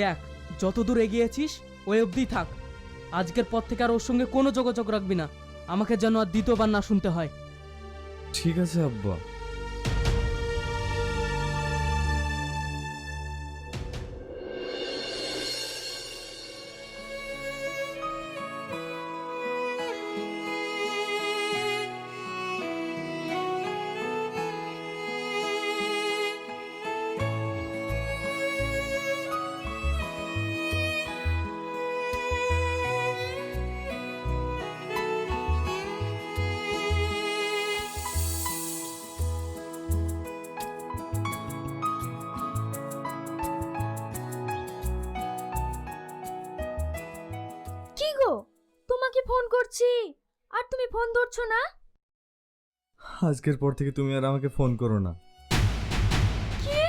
দেখ যত দূর এগিয়েছিস, ওই অবধি থাক। আজকের পর থেকে আর ওর সঙ্গে কোনো যোগাযোগ রাখবি না। আমাকে যেন আর দ্বিতীয়বার না শুনতে হয়। ঠিক আছে, আব্বা। করছি আর তুমি ফোন ধরছো না? আজকের পর থেকে তুমি আর আমাকে ফোন করো না। কি?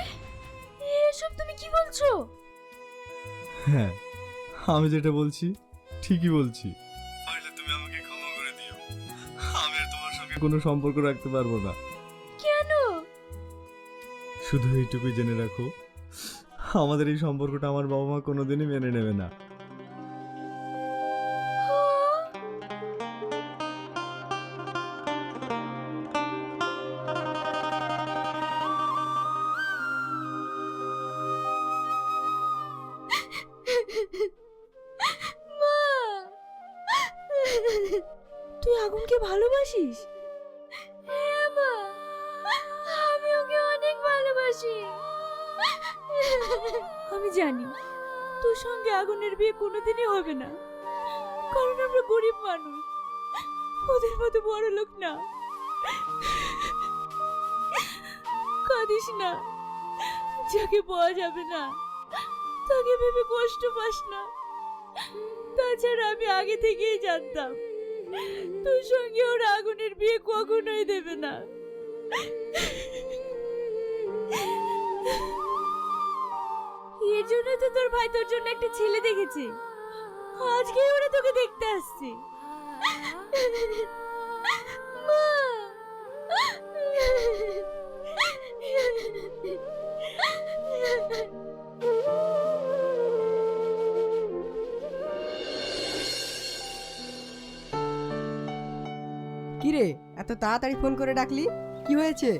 এসব তুমি কি বলছো? হ্যাঁ আমি যেটা বলছি ঠিকই বলছি। পারলে তুমি আমাকে ক্ষমা করে দিও। আমি আর তোমার সঙ্গে কোনো সম্পর্ক রাখতে পারব না। কেন? শুধু এইটুকুই জেনে রাখো আমাদের এই সম্পর্কটা আমার বাবা মা কোনোদিনই মেনে নেবে না। আগুনকে ভালোবাসিস? হ্যাঁ মা আমি ওকে অনেক ভালোবাসি। আমি জানি তোর সঙ্গে আগুনের বিয়ে কোনোদিনই হবে না। কারণ আমরা গরিব মানুষ ওদের মতো বড় লোক না। কাঁদিস না যাকে পাওয়া যাবে না তাকে ভেবে কষ্ট পাস না। তাছাড়া আমি আগে থেকেই জানতাম তোর সঙ্গে ওর আগুনের বিয়ে কখনোই দেবে না। এর জন্য তো তোর ভাই তোর জন্য একটা ছেলে দেখেছে। আজকেই ওরা তোকে দেখতে আসছে। কি রে এত তাড়াতাড়ি ফোন করে ডাকলি? কি হয়েছে?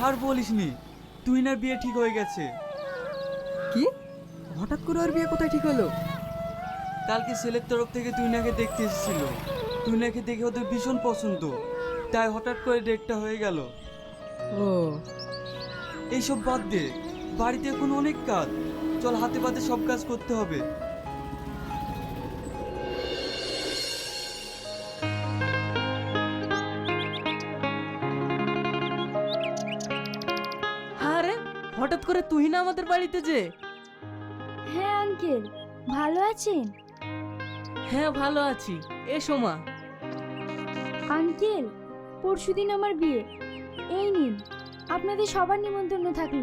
আর বলিসনি তুই না বিয়ে ঠিক হয়ে গেছে। কি? হঠাৎ করে ওর বিয়ে কোথায় ঠিক হলো? কালকে ছেলের তরফ থেকে তুই নাকে দেখতে এসেছিল। তুই নাকে দেখে ওদের ভীষণ পছন্দ। তাই হঠাৎ করে ডেটটা হয়ে গেল। ও। এইসব বাদ দে বাড়িতে এখন অনেক কাজ। চল হাতে পাতে সব কাজ করতে হবে। হঠাৎ করে তুই না আমাদের বাড়িতে যে? হ্যাঁ আঙ্কেল। ভালো আছেন? হ্যাঁ ভালো আছি। এসো মা। আঙ্কেল পরশুদিন আমার বিয়ে। এই নিন আপনাদের সবার নিমন্ত্রণ থাকল।